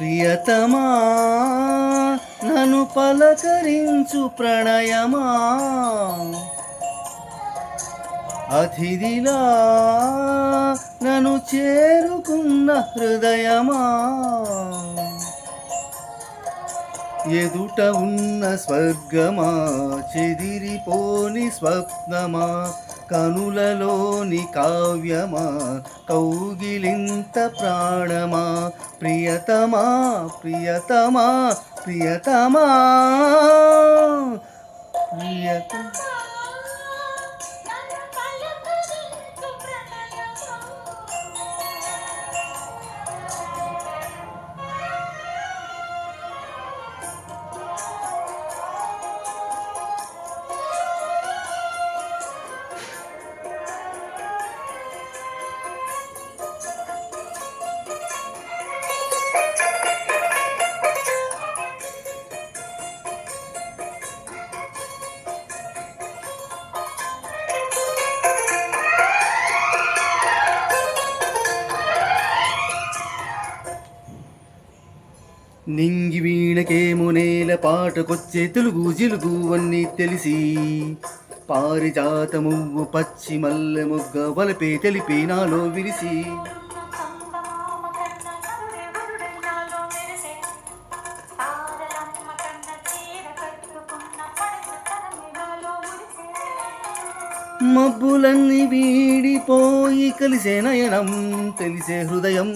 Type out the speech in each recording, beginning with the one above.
ప్రియతమా నన్ను పలకరించు ప్రణయమా. అతిథిలా నన్ను చేరుకున్న హృదయమా. ఎదుట ఉన్న స్వర్గమా చెదిరిపోని స్వప్నమా. కనులలోని కావ్యమా కౌగిలింత ప్రాణమా? ప్రియతమా? ప్రియతమా? ప్రియతమా? ప్రియత నింగి వీణకేమో నేల పాటకొచ్చే తెలుగు జిలుగు అన్నీ తెలిసి పారిజాతమువ్వు పచ్చి మల్లె మొగ్గ వలపే తెలిపి నాలో విరిసి. మబ్బులన్నీ వీడిపోయి కలిసే నయనం తెలిసే హృదయం.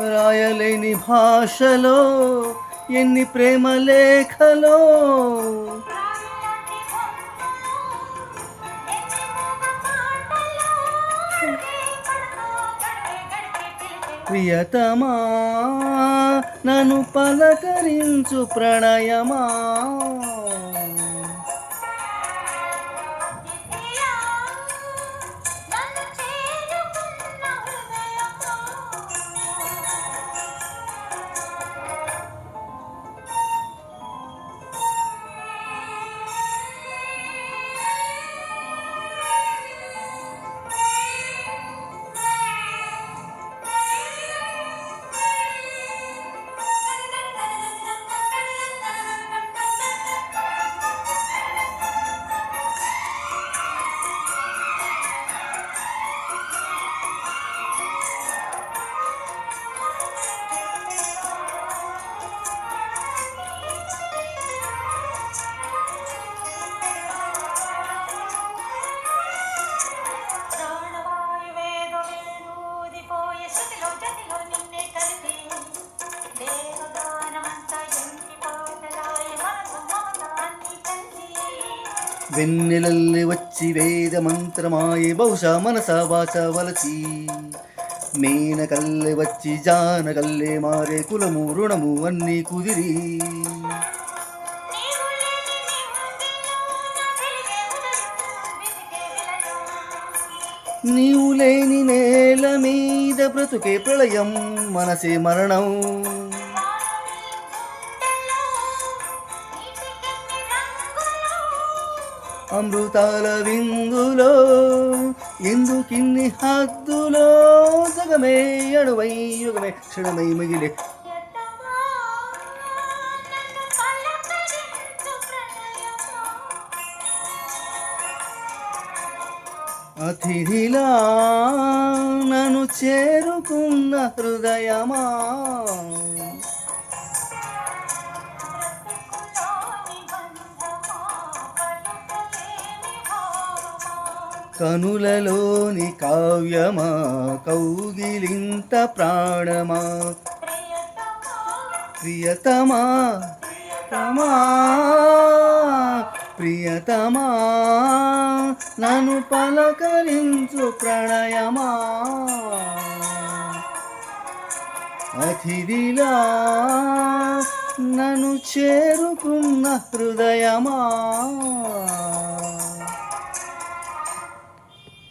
రాయలేని భాషలో ఎన్ని ప్రేమ లేఖలో. ప్రియతమా నన్ను పలకరించు ప్రణయమా. వెన్నెలల్లి వచ్చి వేద మంత్రమాయే బహుశా మనస వాచ వలచి. మేనకల్లె వచ్చి జానకల్లె మారే కులము రుణము అన్నీ కుదిరి. నీవు లేని నీవు లేని నేల మీద బ్రతుకే ప్రళయం మనసే మరణం. అమృతాల విందులో ఎందుకిన్ని హద్దులో? జగమే అణువై యుగమే క్షణమై మిగిలే. అతిథిలా నన్ను చేరుకున్న హృదయమా? కనులలోని కావ్యమా కౌగిలింత ప్రాణమా? ప్రియతమా తమా ప్రియతమా ప్రియతమా నన్ను పలకరించు ప్రణయమా? అతిథిలా నన్ను చేరుకున్న హృదయమా?